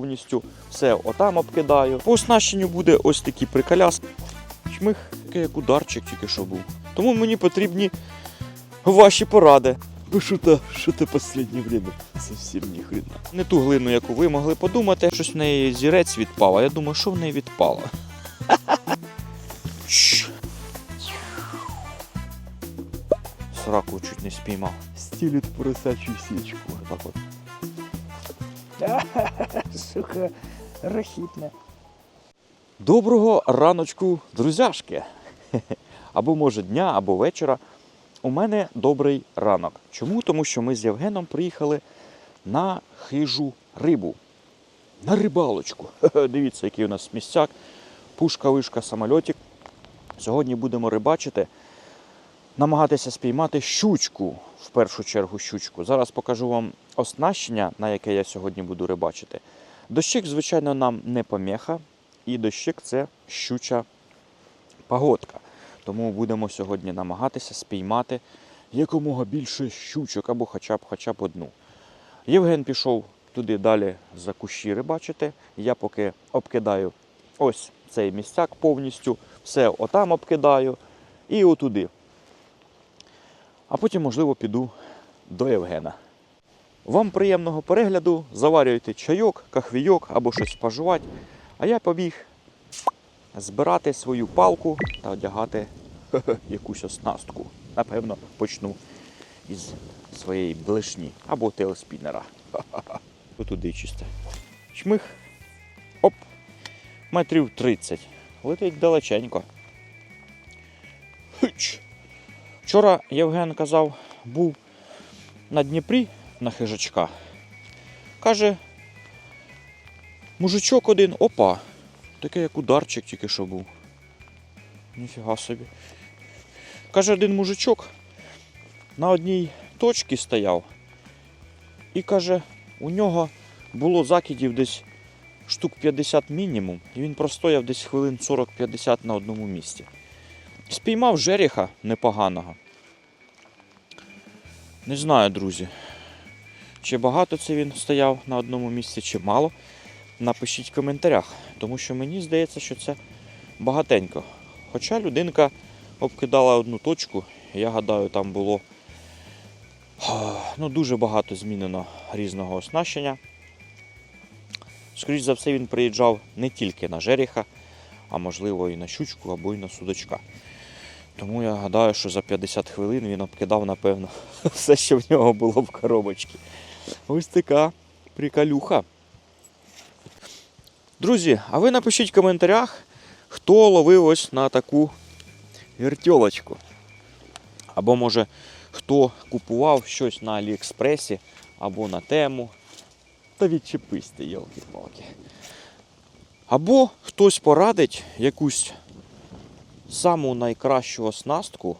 повністю все отам обкидаю. По оснащенню буде ось такий приколяс. Чмих, такий як ударчик тільки що був. Тому мені потрібні ваші поради. Бо що то, що то останнє время зовсім ні хрена. Не ту глину, яку ви могли подумати, щось в неї зірець відпав, а я думаю, що в неї відпало. Сраку чуть не спіймав. Стілить поросячу січку. Так от. Сука, рахітне. Доброго раночку, друзяшки! Або може дня, або вечора. У мене добрий ранок. Чому? Тому що ми з Євгеном приїхали на хижу рибу. На рибалочку. Дивіться, який у нас місцяк. Пушка, вишка, самольотик. Сьогодні будемо рибачити, намагатися спіймати щучку, в першу чергу щучку. Зараз покажу вам оснащення, на яке я сьогодні буду рибачити. Дощик, звичайно, нам не помеха, і дощик це щуча погодка. Тому будемо сьогодні намагатися спіймати якомога більше щучок або хоча б хоча б одну. Євген пішов туди далі за кущі рибачити. Я поки обкидаю ось цей місцяк повністю, все отам обкидаю і отуди. А потім, можливо, піду до Євгена. Вам приємного перегляду, заварюйте чайок, кахвійок або щось споживати. А я побіг збирати свою палку та одягати якусь оснастку. Напевно, почну із своєї блешні або телеспінера. Ха-ха-ха. Отуди чисто. Чмих. Оп. Метрів 30. Летить далеченько. Вчора Євген казав, був на Дніпрі на хижачка. Каже, мужичок один, опа, такий як ударчик тільки що був. Ніфіга собі. Каже, один мужичок на одній точці стояв. І каже, у нього було закидів десь штук 50 мінімум, і він простояв десь хвилин 40-50 на одному місці. Спіймав жереха непоганого. Не знаю, друзі. Чи багато це він стояв на одному місці, чи мало. Напишіть в коментарях, тому що мені здається, що це багатенько. Хоча людинка обкидала одну точку, я гадаю, там було ну, дуже багато змінено різного оснащення. Скоріше за все, він приїжджав не тільки на жереха, а можливо і на щучку або і на судочка. Тому я гадаю, що за 50 хвилин він обкидав, напевно, все, що в нього було в коробочці. Ось така приколюха. Друзі, а ви напишіть в коментарях, хто ловив ось на таку вертьолочку. Або може хто купував щось на Аліекспресі або на тему. Та відчепись ти, йолки-палки. Або хтось порадить якусь саму найкращу оснастку,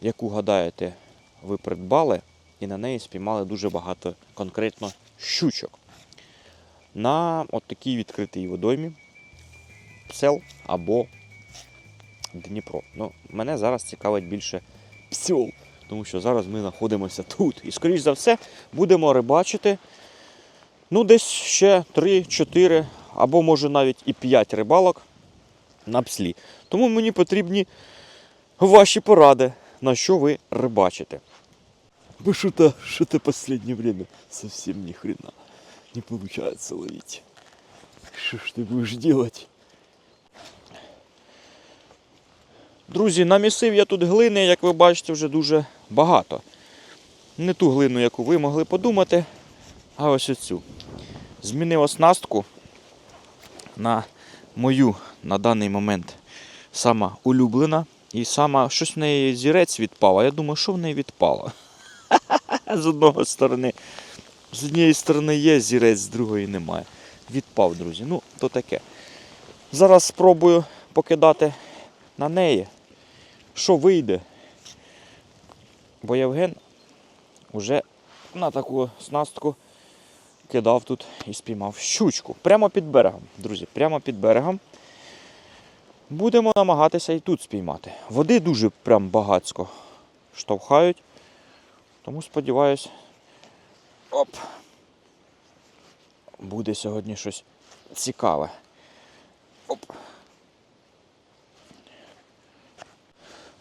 яку гадаєте, ви придбали, і на неї спіймали дуже багато конкретно щучок. На от такій відкритій водоймі псел або Дніпро. Ну, мене зараз цікавить більше псьол, тому що зараз ми знаходимося тут. І, скоріш за все, будемо рибачити ну, десь ще 3-4 або може навіть і 5 рибалок на пслі. Тому мені потрібні ваші поради, на що ви рибачите. Бо що то, що то последнее время совсем ни хрена не получается ловить. Что ж ты будешь делать? Друзі, намісив я тут глини, як ви бачите, вже дуже багато. Не ту глину, яку ви могли подумати, а ось оцю. Змінив оснастку на мою на даний момент сама улюблена. І сама щось в неї зірець відпав, а я думаю, що в неї відпало. З одного сторони, з однієї сторони є зірець, з другої немає. Відпав, друзі. Ну, то таке. Зараз спробую покидати на неї. Що вийде? Бо Євген вже на таку снастку кидав тут і спіймав щучку. Прямо під берегом, друзі, прямо під берегом. Будемо намагатися і тут спіймати. Води дуже прям багацько штовхають. Тому сподіваюсь. Оп. буде сьогодні щось цікаве. Оп.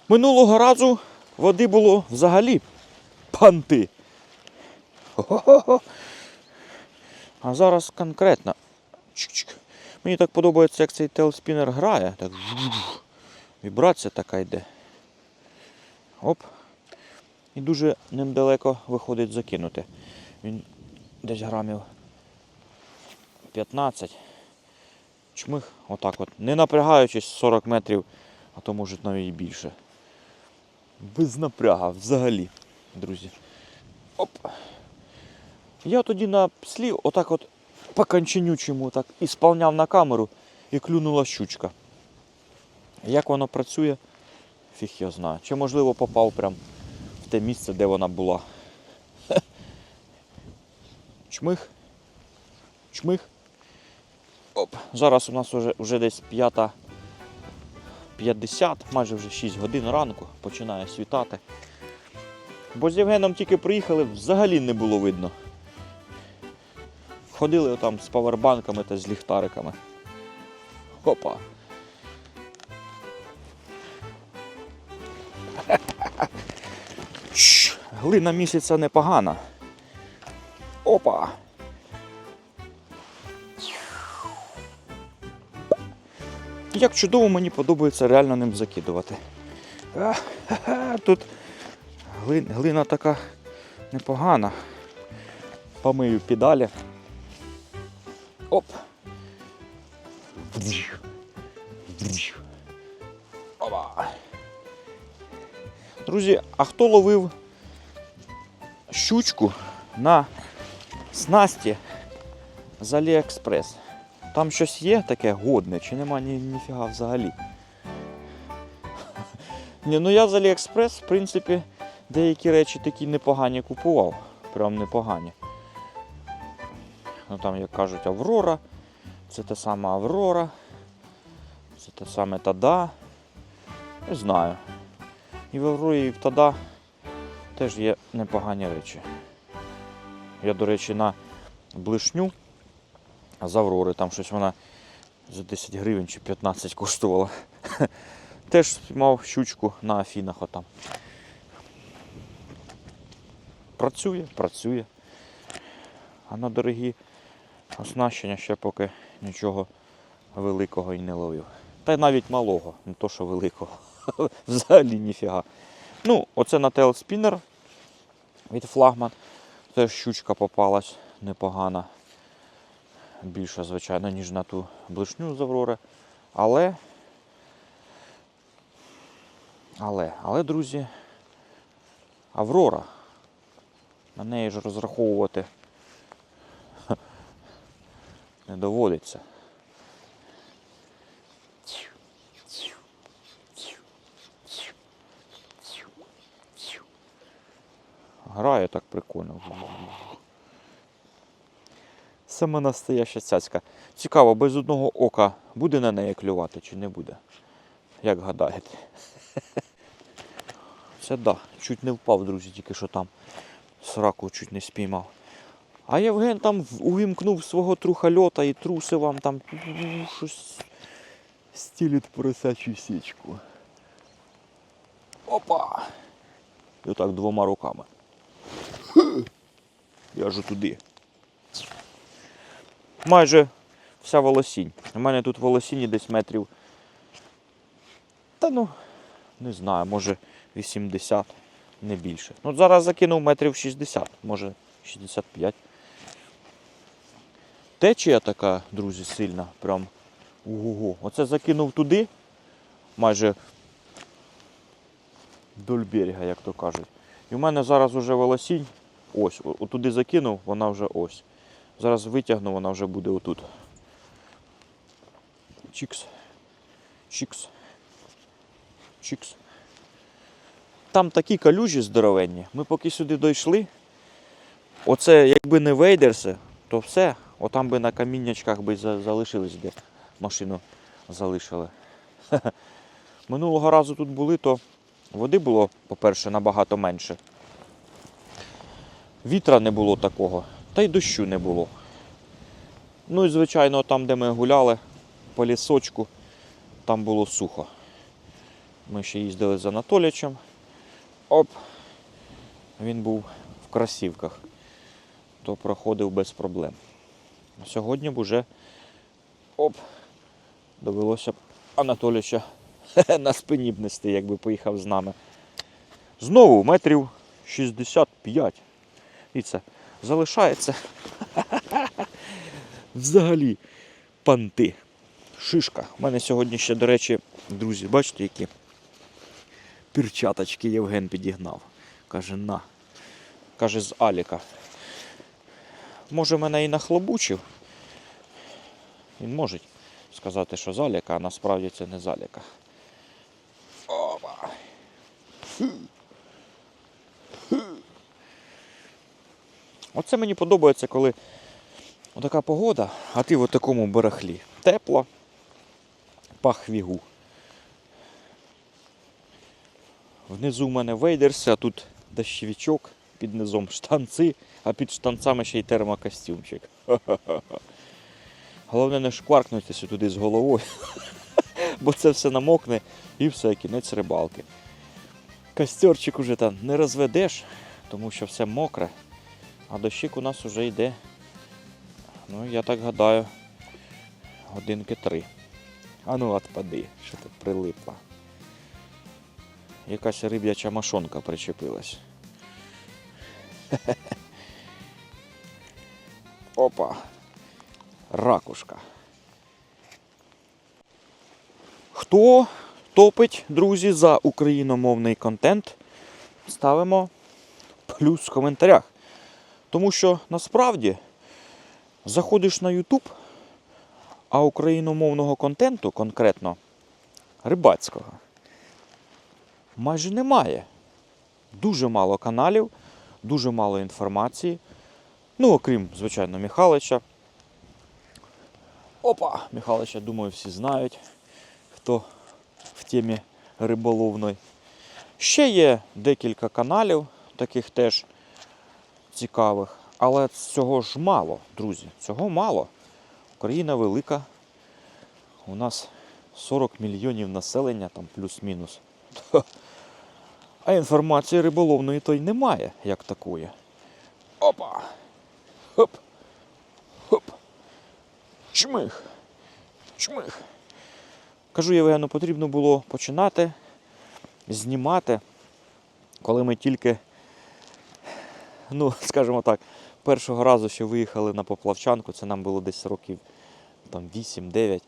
Минулого разу води було взагалі панти. Хо-хо-хо. А зараз конкретно. Чик-чик. Мені так подобається, як цей телспінер грає. Так. Вібрація така йде. Оп. І дуже ним далеко виходить закинути. Він десь грамів 15. Чмих, отак от. Не напрягаючись 40 метрів, а то може навіть більше. Без напряга взагалі, друзі. Оп. Я тоді на пслі отак от по конченючому так і сповняв на камеру і клюнула щучка. Як воно працює, фіг я знаю. Чи можливо попав прям те місце, де вона була. Чмих. Чмих. Оп. Зараз у нас вже, вже десь п'ята 50, майже вже 6 годин ранку, починає світати. Бо з Євгеном тільки приїхали, взагалі не було видно. Ходили там з павербанками та з ліхтариками. Опа. Глина місяця непогана. Опа. Як чудово мені подобається реально ним закидувати. Тут глин- глина така непогана. Помию педалі. Оп. Опа. Друзі, а хто ловив щучку на снасті з Аліекспрес? Там щось є таке годне, чи нема ні, ніфіга взагалі. Ні, ну я з Аліекспрес, в принципі, деякі речі такі непогані купував. Прям непогані. Ну там, як кажуть, Аврора. Це та сама Аврора. Це те саме Тада. Не знаю. І в Аврорі, і в Тада теж є непогані речі. Я, до речі, на блишню з Аврори, там щось вона за 10 гривень чи 15 коштувала. Теж мав щучку на Афінах отам. Працює, працює. А на дорогі оснащення ще поки нічого великого і не ловив. Та й навіть малого, не то що великого. Взагалі ніфіга. Ну, оце на телспінер від флагман. Теж щучка попалась непогана. Більше, звичайно, ніж на ту блишню з Аврори. Але. Але, але, друзі, Аврора. На неї ж розраховувати не доводиться. Грає так прикольно. Саме настояща цяцька. Цікаво, без одного ока буде на неї клювати чи не буде? Як гадаєте? Це да, чуть не впав, друзі, тільки що там сраку чуть не спіймав. А Євген там увімкнув свого трухольота і труси вам там щось стілить поросячу січку. Опа! І отак двома руками. Я ж туди. Майже вся волосінь. У мене тут волосіння десь метрів. Та ну, не знаю, може 80, не більше. Ну, зараз закинув метрів 60, може 65. Течія така, друзі, сильна. Прям ого-го. Оце закинув туди, майже вдоль берега, як то кажуть. І в мене зараз уже волосінь. Ось, отуди закинув, вона вже ось. Зараз витягну, вона вже буде отут. Чікс. Чікс. Чікс. Там такі калюжі здоровенні. Ми поки сюди дійшли. Оце якби не вейдерси, то все. Отам би на каміннячках би залишились, де машину залишили. Минулого разу тут були, то води було, по-перше, набагато менше. Вітра не було такого, та й дощу не було. Ну і звичайно, там, де ми гуляли, по лісочку, там було сухо. Ми ще їздили з Анатолічем. Оп! Він був в красівках, то проходив без проблем. Сьогодні б уже оп, довелося б Анатоліча на спині б нести, якби поїхав з нами. Знову метрів 65. І це залишається взагалі панти. Шишка. У мене сьогодні ще, до речі, друзі, бачите, які перчаточки Євген підігнав. Каже, на. Каже, з Аліка. Може, мене і нахлобучив. Він може сказати, що з Аліка, а насправді це не з Аліка. Опа. Оце мені подобається, коли отака погода, а ти в такому барахлі. Тепло, пах вігу. Внизу в мене вейдерси, а тут дощовичок, під низом штанці, а під штанцями ще й термокостюмчик. Ха-ха-ха. Головне не шкваркнутися туди з головою, бо це все намокне і все, кінець рибалки. Костерчик уже там не розведеш, тому що все мокре, а дощик у нас уже йде. Ну, я так гадаю, годинки три. А ну отпади, що тут прилипла. Якась риб'яча машонка причепилась. Опа. Ракушка. Хто топить, друзі, за україномовний контент? Ставимо плюс в коментарях. Тому що насправді заходиш на YouTube, а україномовного контенту, конкретно рибацького, майже немає. Дуже мало каналів, дуже мало інформації. Ну, окрім, звичайно, Михалича. Опа! Михалича, думаю, всі знають, хто в темі риболовної. Ще є декілька каналів, таких теж цікавих. Але цього ж мало, друзі. Цього мало. Україна велика. У нас 40 мільйонів населення, там плюс-мінус. А інформації риболовної то й немає, як такої. Опа! Хоп! Хоп! Чмих! Чмих! Кажу Євгену, потрібно було починати знімати, коли ми тільки, ну, скажімо так, першого разу, що виїхали на поплавчанку, це нам було десь років там 8-9.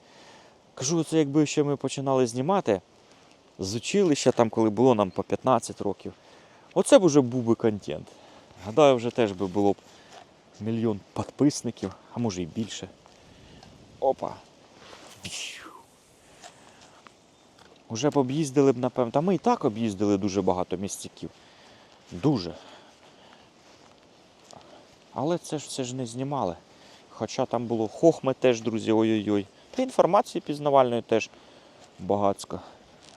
Кажу, це якби ще ми починали знімати з училища, там, коли було нам по 15 років. Оце б уже був би контент. Гадаю, вже теж би було б мільйон підписників, а може і більше. Опа. Уже б об'їздили б, напевно. Та ми і так об'їздили дуже багато місцяків. Дуже. Але це ж все ж не знімали. Хоча там було хохме теж, друзі, ой-ой-ой. Та інформації пізнавальної теж багацько.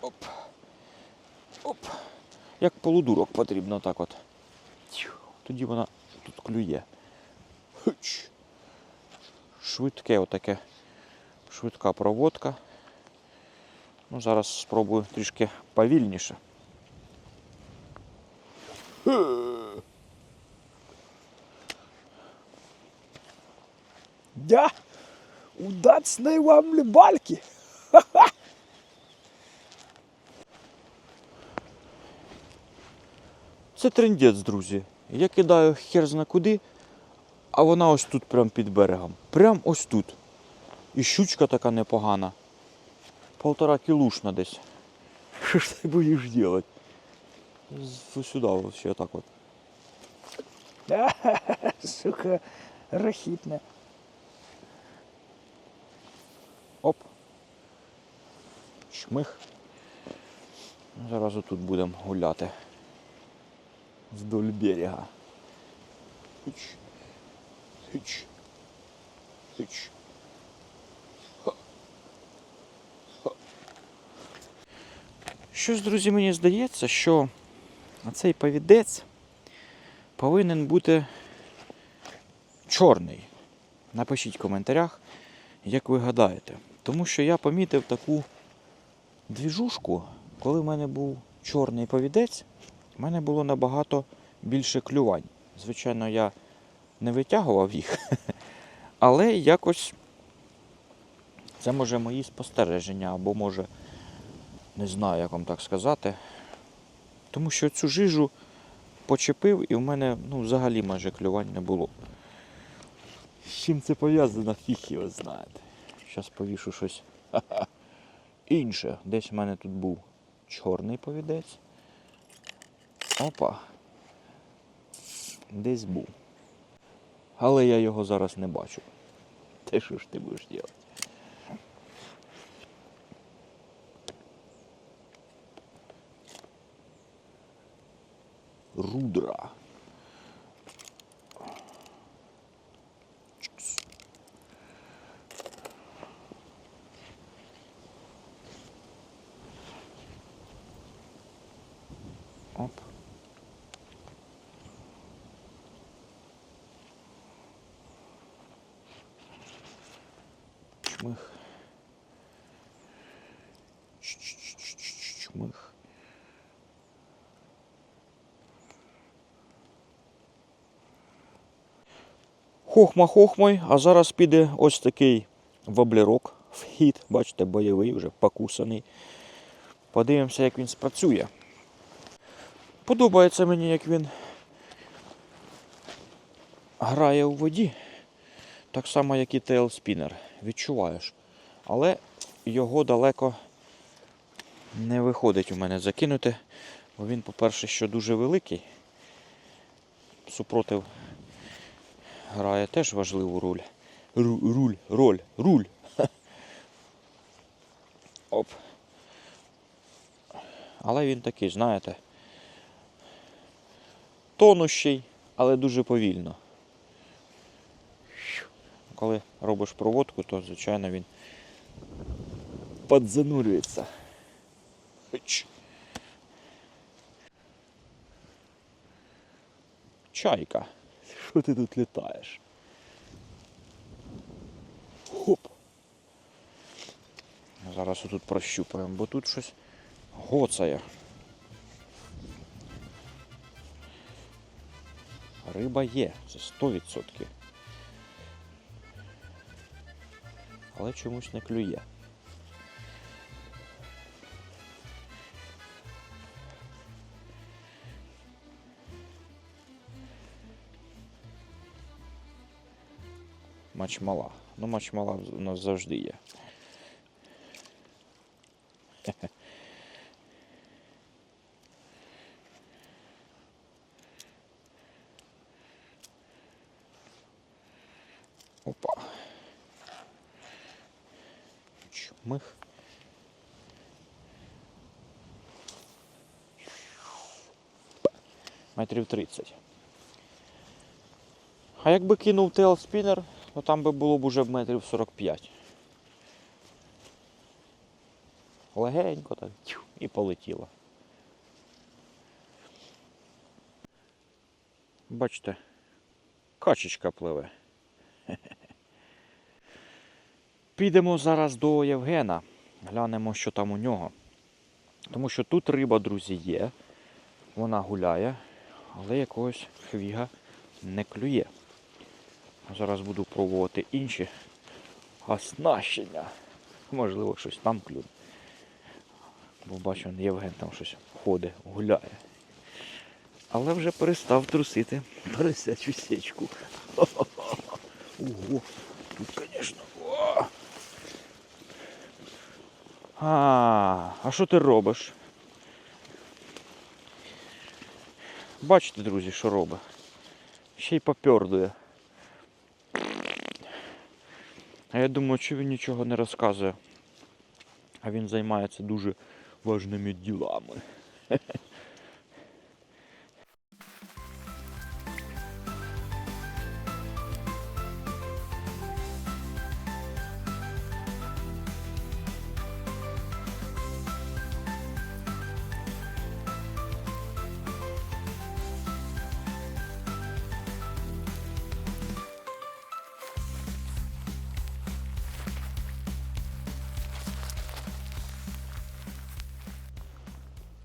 Оп. Оп. Як полудурок потрібно так от. Тоді вона тут клює. Швидке отаке. Швидка проводка. Ну, зараз спробую трішки повільніше. Да, удачной вам рыбалки. Це трендець, друзі. Я кидаю хер зна куди, а вона ось тут, прям під берегом. Прям ось тут. І щучка така непогана. Полтора кілушна десь. Що ж ти будеш робити? Сюди, ось ще так от. Сука, рахитная. Оп. Шмих. Зараз отут будемо гуляти. Вдоль берега. Хич. Хич. Хич. Щось, друзі, мені здається, що цей повідець повинен бути чорний. Напишіть в коментарях, як ви гадаєте. Тому що я помітив таку двіжушку, коли в мене був чорний повідець, в мене було набагато більше клювань. Звичайно, я не витягував їх, але якось це може мої спостереження, або може, не знаю, як вам так сказати. Тому що цю жижу почепив і в мене ну, взагалі майже клювань не було. З чим це пов'язано, фіг його знаєте. Зараз повішу щось інше. Десь в мене тут був чорний повідець. Опа. Десь був. Але я його зараз не бачу. Те що ж ти будеш робити? Рудра. Чмих. Чмих. Хохма-хохмой, а зараз піде ось такий воблерок в хід. Бачите, бойовий, вже покусаний. Подивимося, як він спрацює. Подобається мені, як він грає у воді. Так само, як і тейлспінер. Відчуваєш. Але його далеко не виходить у мене закинути. Бо він, по-перше, що дуже великий. Супротив грає теж важливу роль. Ру- Руль, роль, руль. Оп. Але він такий, знаєте, тонущий, але дуже повільно. Коли робиш проводку, то, звичайно, він подзанурюється. Чайка. Що ти тут літаєш? Хоп. Зараз отут прощупаємо, бо тут щось гоцає. Риба є, це 100%. Але чомусь не клює. Мачмала. Ну, мачмала у нас завжди є. Опа. Чмих. Метрів 30. А якби кинув тейлспінер, то там би було б уже метрів 45. Легенько так і полетіло. Бачите, качечка пливе. Підемо зараз до Євгена, глянемо, що там у нього. Тому що тут риба, друзі, є. Вона гуляє, але якогось хвіга не клює. Зараз буду пробувати інші оснащення. Можливо, щось там клюне. Бо бачу, Євген там щось ходить, гуляє. Але вже перестав трусити поросячу сечку. Ого, тут, звісно. А, а що ти робиш? Бачите, друзі, що робить? Ще й попьордує. А я думаю, що він нічого не розказує. А він займається дуже важними ділами.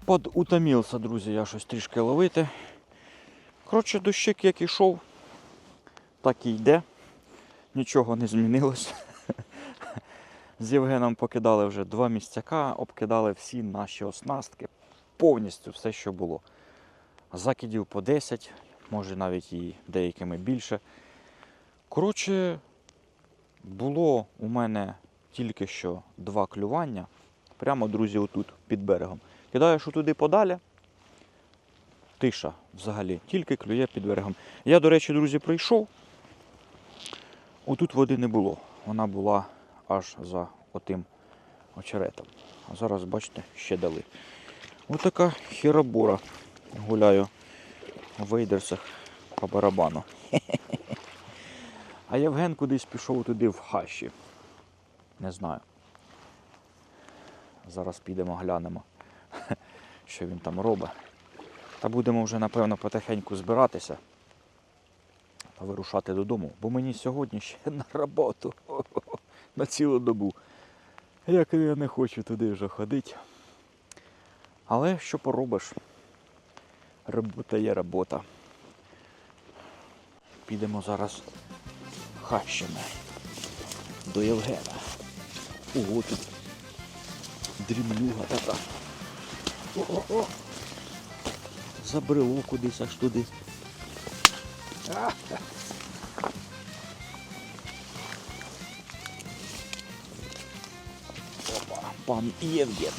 Подутомився, друзі, я щось трішки ловити. Коротше, дощик як ішов, так і йде. Нічого не змінилось. З Євгеном покидали вже два місцяка, обкидали всі наші оснастки, повністю все, що було. Закидів по 10, може навіть і деякими більше. Коротше, було у мене тільки що два клювання. Прямо, друзі, отут, під берегом. Кидаєш туди подалі. Тиша взагалі, тільки клює під берегом. Я, до речі, друзі, прийшов. Отут води не було. Вона була аж за отим очеретом. А зараз, бачите, ще дали. Отака хіробора. Гуляю в вейдерсах по барабану. А Євген кудись пішов туди в хащі. Не знаю. Зараз підемо глянемо, що він там робить. Та будемо вже, напевно, потихеньку збиратися та вирушати додому, бо мені сьогодні ще на роботу на цілу добу. Як я не хочу туди вже ходити. Але що поробиш? Робота є робота. Підемо зараз хащами до Євгена. Ого, тут дрімлюга така. О-о-о. Забрело кудись аж туди. Опа, пан Євген.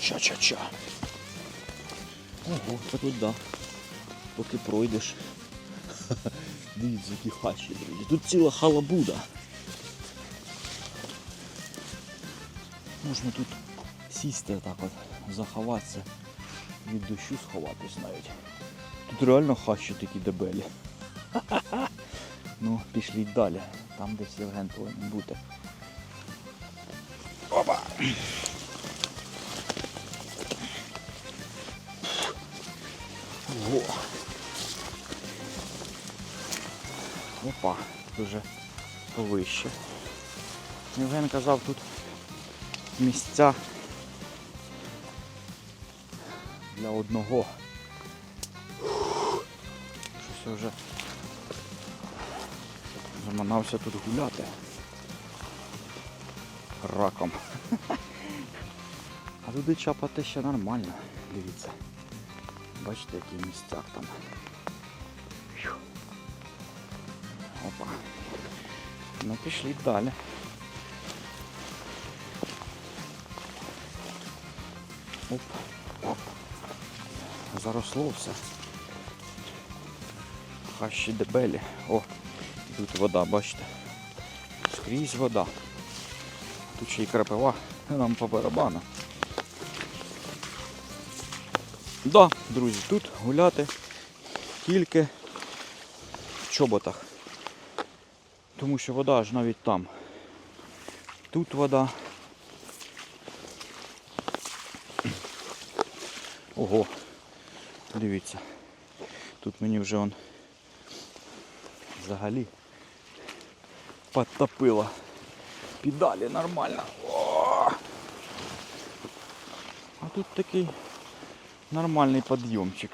Ча-ча-ча. Ого, це тут да. Поки пройдеш. Дивіться, які хащі, друзі. Тут ціла халабуда. Можна тут сісти так от, заховатися, від дощу сховатись навіть. Тут реально хащі такі дебелі. Ну, пішліть далі. Там десь Євген повинен бути. Опа! Ого! Опа, дуже повище. Євген казав тут місця для одного. Щось вже заманався тут гуляти. Раком. А туди чапати ще нормально. Дивіться. Бачите, які місця там. Опа. Ну пішли далі. Оп, оп. Заросло все. Хащі дебелі. О, тут вода, бачите. Скрізь вода. Тут ще й крапива нам по барабану. Да, друзі, тут гуляти тільки в чоботах. Тому що вода аж навіть там. Тут вода. Ого, дивіться. Тут мені вже он взагалі підтопило. Педалі нормально. О! А тут такий нормальний підйомчик.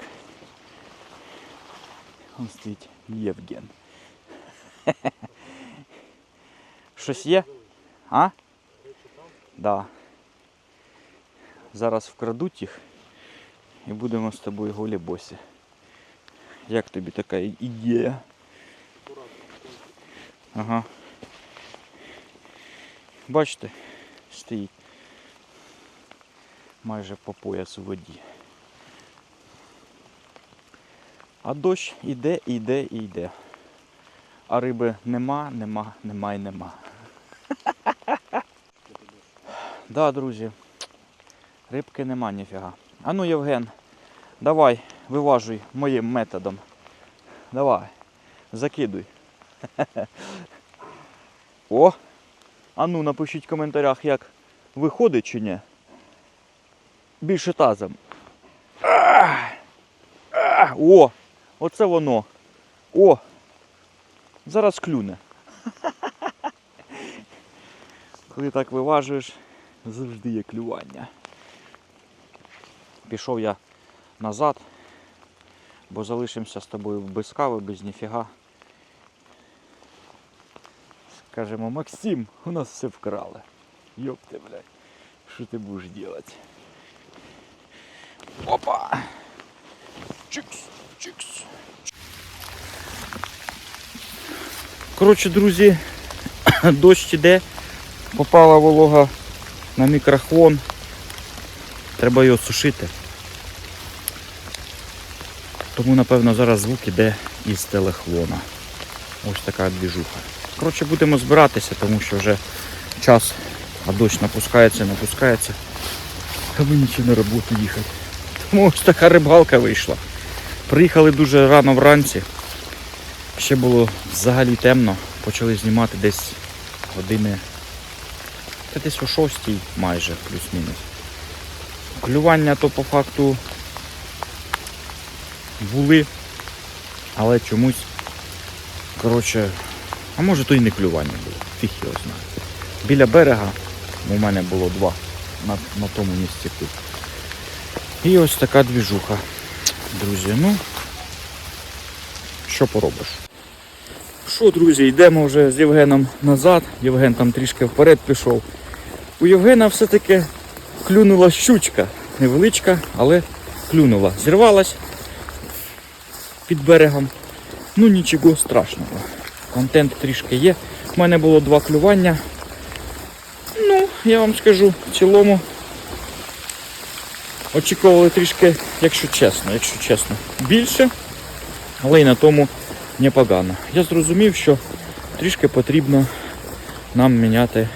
Он стоїть Євген. Щось є? А? Да. Зараз вкрадуть їх і будемо з тобою голі босі. Як тобі така ідея? Ага. Бачите, стоїть майже по пояс у воді. А дощ іде, іде і йде. А риби нема, нема, нема і нема. Да, друзі. Рибки нема ніфіга. А ну, Євген, давай, виважуй моїм методом. Давай, закидуй. О! А ну напишіть в коментарях, як виходить чи ні. Більше тазом. О! Оце воно. О! Зараз клюне. Коли так виважуєш, Завжди є клювання. Пішов я назад, бо залишимося з тобою без кави, без ніфіга. Скажемо, Максим, у нас все вкрали. Ёпте, блядь. Що ти будеш делать? Опа! Чикс, чикс. Коротше, друзі, дощ іде, попала волога на мікрофон. Треба його сушити. Тому, напевно, зараз звук іде із телефона. Ось така двіжуха. Коротше, будемо збиратися, тому що вже час, а дощ напускається, напускається. А мені ще на роботу їхати. Тому ось така рибалка вийшла. Приїхали дуже рано вранці. Ще було взагалі темно. Почали знімати десь години. Та десь о 6 майже, плюс-мінус. Клювання то по факту були, але чомусь, коротше, а може то і не клювання було, фіг його знає. Біля берега у мене було два на, на тому місці тут. І ось така двіжуха, друзі. Ну, що поробиш? Що, друзі, йдемо вже з Євгеном назад. Євген там трішки вперед пішов. У Євгена все-таки клюнула щучка. Невеличка, але клюнула. Зірвалась під берегом. Ну нічого страшного. Контент трішки є. У мене було два клювання. Ну, я вам скажу, в цілому очікували трішки, якщо чесно, якщо чесно, більше, але й на тому непогано. Я зрозумів, що трішки потрібно нам міняти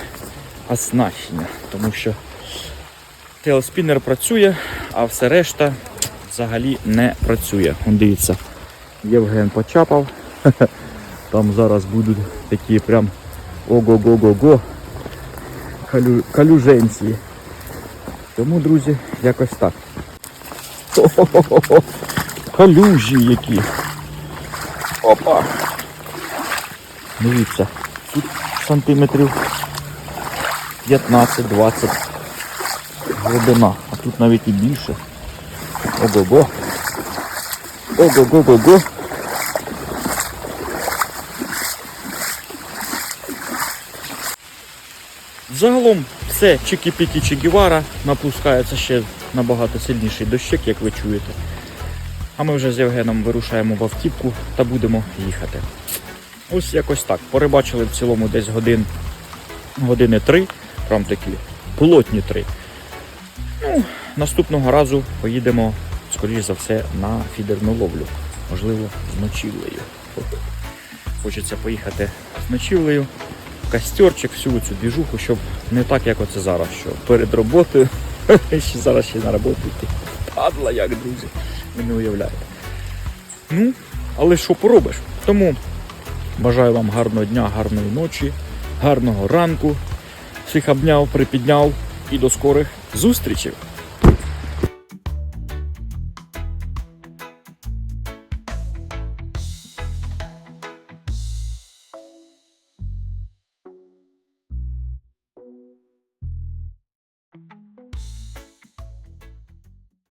оснащення, тому що телеспінер працює, а все решта взагалі не працює. Вон дивіться, Євген почапав. Там зараз будуть такі прям ого-го-го-го калю... калюженці. Тому, друзі, якось так. Хо-хо-хо-хо. Калюжі які. Опа. Дивіться, тут сантиметрів 15-20 глибина, а тут навіть і більше. Ого-го. Ого-го-го-го. Загалом все чики-піки чигівара напускається ще набагато сильніший дощик, як ви чуєте. А ми вже з Євгеном вирушаємо в автівку та будемо їхати. Ось якось так. Порибачили в цілому десь годин, години три, прям такі плотні три. Ну, наступного разу поїдемо, скоріш за все, на фідерну ловлю. Можливо, з ночівлею. Хочеться поїхати з ночівлею, костерчик, всю цю двіжуху, щоб не так, як оце зараз, що перед роботою, ще зараз ще на роботу йти. Падла як, друзі. Ви не уявляєте. Ну, але що поробиш? Тому бажаю вам гарного дня, гарної ночі, гарного ранку. Всіх обняв, припідняв і до скорих зустрічей.